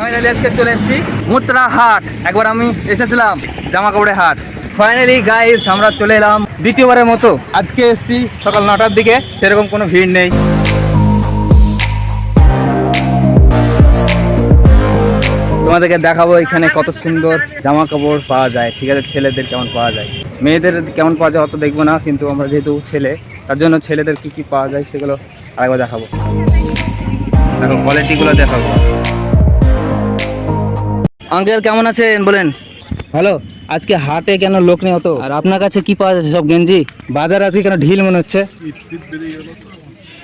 Finally আজকে চলে এসেছি মুত্রা হাট। একবার আমি এসেছিলাম জামা কাপড়ের হাট। ফাইনালি গাইস আমরা চলে এলাম দ্বিতীয়বারের মতো। আজকে এসেছি সকাল নটার দিকে, সেরকম কোনো ভিড় নেই। তোমাদেরকে দেখাবো এখানে কত সুন্দর জামা কাপড় পাওয়া যায়। ঠিক আছে, ছেলেদের কেমন পাওয়া যায়। মেয়েদের কেমন পাওয়া যায় অত দেখব না, কিন্তু আমরা যেহেতু ছেলে, তার জন্য ছেলেদের কি কি পাওয়া যায় সেগুলো আরেকবার দেখাবো। দেখো কোয়ালিটিগুলো দেখাবো। আঙ্কেল কেমন আছেন? বলেন। হ্যালো আজকে হাটে কেন লোক নেই হতো আর আপনার কাছে কি পাওয়া যাচ্ছে সব গেঞ্জি? বাজার আজকে কেন ঢিল মনে হচ্ছে?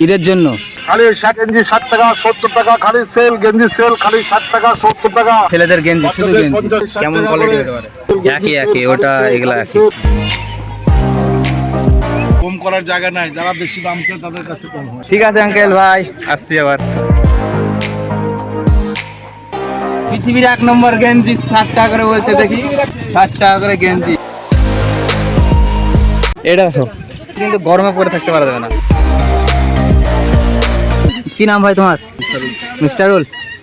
ঈদের জন্য। খালি শার্ট গেঞ্জি ষাট টাকা সত্তর টাকা খালি সেল গেঞ্জি সেল খালি ষাট টাকা সত্তর টাকা। ছেলেদের গেঞ্জি শুধু গেঞ্জি। কেমন কোয়ালিটি হতে পারে? একই একই ওটা এগুলা একই। কম করার জায়গা নাই যারা বেশি দাম চায় তাদের কাছে কম হয়। ঠিক আছে আঙ্কেল ভাই। আসছি আবার। পৃথিবীর এক নম্বর গেঞ্জি ষাট টাকা করে বলছে দেখি। ষাট টাকা করে গেঞ্জি। এটা দেখো কিন্তু গরমে পরে থাকতে পারা যাবে না। কি নাম ভাই তোমার? মিস্টারুল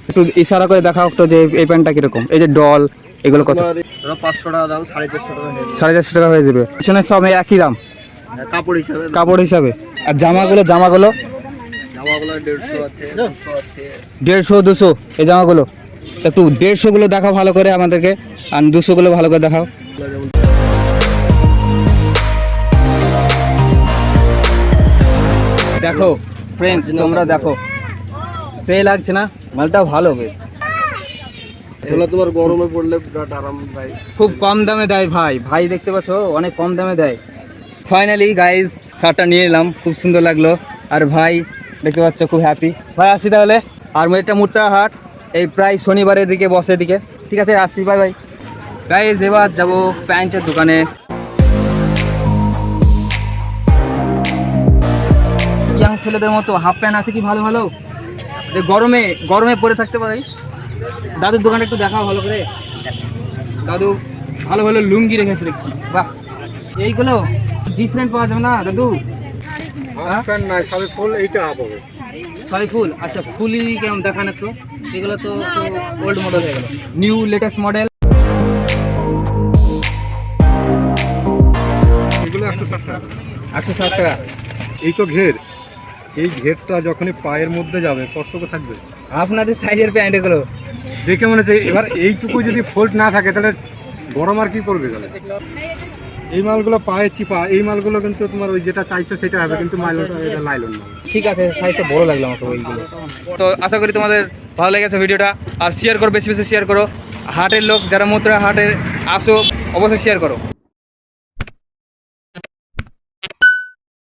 একটু ইশারা করে দেখাও একটু যে এই প্যান্টটা কীরকম। এই যে ডল এগুলো কত? পাঁচশো টাকা দাও সাড়ে চারশো টাকা হয়ে সাড়ে চারশো টাকা হয়ে যাবে। পিছনে সব একই দাম? কাপড় হিসাবে। কাপড় হিসাবে। আর জামাগুলো জামাগুলো? জামাগুলো দেড়শো আছে দুশো দেড়শো দুশো এই জামাগুলো। একটু দেড়শোগুলো দেখাও ভালো করে আমাদেরকে আর দুশোগুলো ভালো করে দেখাও। দেখো ফ্রেন্ডস তোমরা দেখো। সেই লাগছে না? মালটাও ভালো বেশ। এগুলো তোমার গরমে পড়লে আরাম ভাই খুব কম দামে দেয় ভাই। ভাই দেখতে পাচ্ছ অনেক কম দামে দেয়। ফাইনালি গাইজ শার্টটা নিয়ে এলাম। খুব সুন্দর লাগল। আর ভাই দেখতে পাচ্ছ খুব হ্যাপি ভাই আসি তাহলে। আর এটা মুট্টা হাট। এই প্রায় শনিবারের দিকে বসে দিকে ঠিক আছে আসি বাই ভাই গাইজ এবার যাব প্যান্টের দোকানে। ইয়াং ছেলেদের মতো হাফ প্যান্ট আছে কি ভালো ভালো? গরমে গরমে পরে থাকতে পারে। দাদুর দোকানটা একটু দেখাও ভালো করে। দাদু ভালো ভালো লুঙ্গি রেখেছে দেখছি। বাহ, এইগুলো ডিফারেন্ট পাওয়া যাবে না, দাদু? হ্যাঁ? প্যান্ট নাই সাড়ে ফুল এইটা হবে। সরি ফুল আচ্ছা ফুলই কেমন? দেখান একটু। এগুলো তো ওল্ড মডেল হয়ে গেল। নিউ লেটেস্ট মডেল এগুলো একশো ষাট টাকা। একশো ষাট টাকা। এই তো ঘের। এই ঘেরটা যখনই পায়ের মধ্যে যাবে কতটুকু থাকবে। আপনাদের সাইজের প্যান্ট এগুলো। দেখে মনে হচ্ছে এবার এইটুকু যদি ফোল্ড না থাকে তাহলে গরম আর কি করবে তাহলে? এই মালগুলো পায়ে চিপা, এই মালগুলো কিন্তু তোমার ওই যেটা চাইছো সেটা হবে, কিন্তু মালটা এটা লাইলন ঠিক আছে সাইজটা বড় লাগল আমাকে ওইগুলো তো আশা করি তোমাদের ভালো লেগেছে ভিডিওটা, আর শেয়ার করো, বেশি বেশি শেয়ার করো। হাটের লোক, যারা মুদ্রা হাটে আসো, অবশ্যই শেয়ার করো।